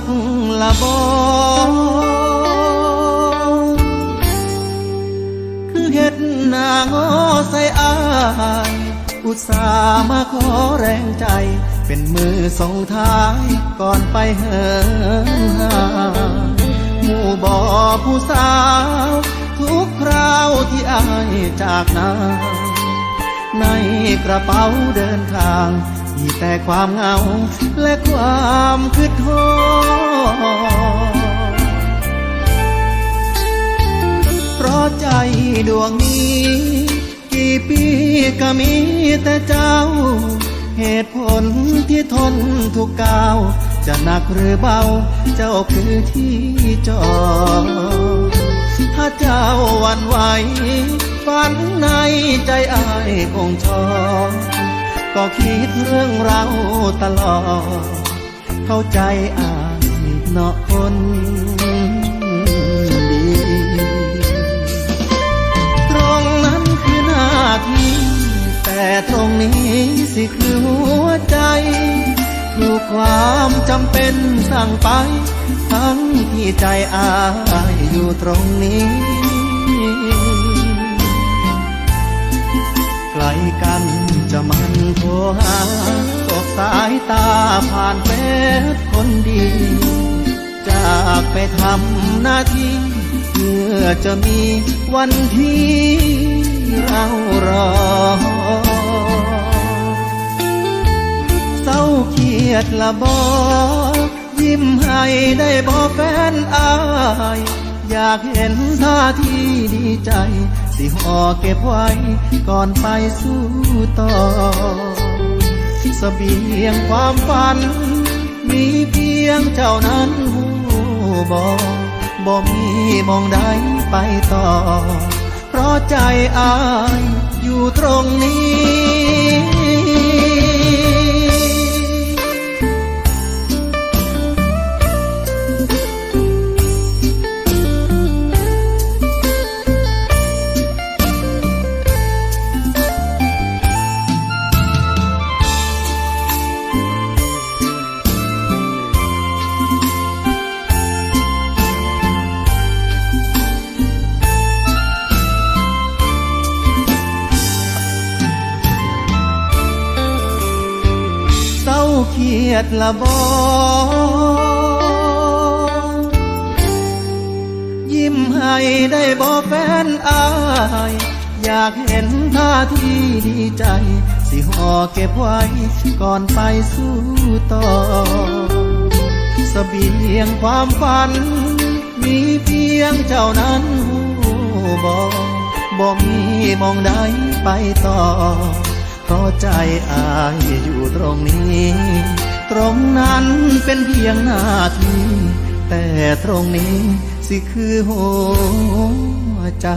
กละบอคือเฮ็ดนางอใส่อาย อุตส่าห์มาขอแรงใจ เป็นมือส่งท้ายก่อนไปเหินหาหมู่บ่อผู้สาว ทุกคราวที่อายจากนาในกระเป๋าเดินทาง มีแต่ความเหงาและความคิดทอเพราะใจดวงนี้ กี่ปีก็มีแต่เจ้า เหตุผลที่ทนทุกก้าว จะหนักหรือเบา เจ้าคือที่จอดถ้าเจ้าวันไหวฝันในใจอายคงชอบ ก็คิดเรื่องเราตลอด เข้าใจอายเนาะคนดีตรงนั้นคือหน้าที่แต่ตรงนี้สิคือหัวใจถูกความจำเป็นสั่งไป ทั้งที่ใจอายอยู่ตรงนี้ ไกลกัน หาตกสายตาผ่านเฟซคนดี จากไปทำหน้าที่เพื่อจะมีวันที่เรารอ เศร้าเครียดละบอยิ้มให้ได้บอแฟนอายอยากเห็นท่าที่ดีใจ สิห่อเก็บไว้ก่อนไปสู้ต่อ เสบียงความฝัน มีเพียงเจ้านั้นหูบอบ่มีมองใดไปต่อ เพราะใจอายอยู่ตรงนี้ ยดละบอยิ้มให้ได้บอแฟนอาย อยากเห็นท่าที่ดีใจ สิห่อเก็บไว้ก่อนไปสู้ต่อเสบียงความฝัน มีเพียงเจ้านั้นหูบอบ่มีมองใดไปต่อ เพราะใจอายอยู่ตรงนี้ ตรงนั้นเป็นเพียงหน้าที่แต่ตรงนี้สิคือหัวใจ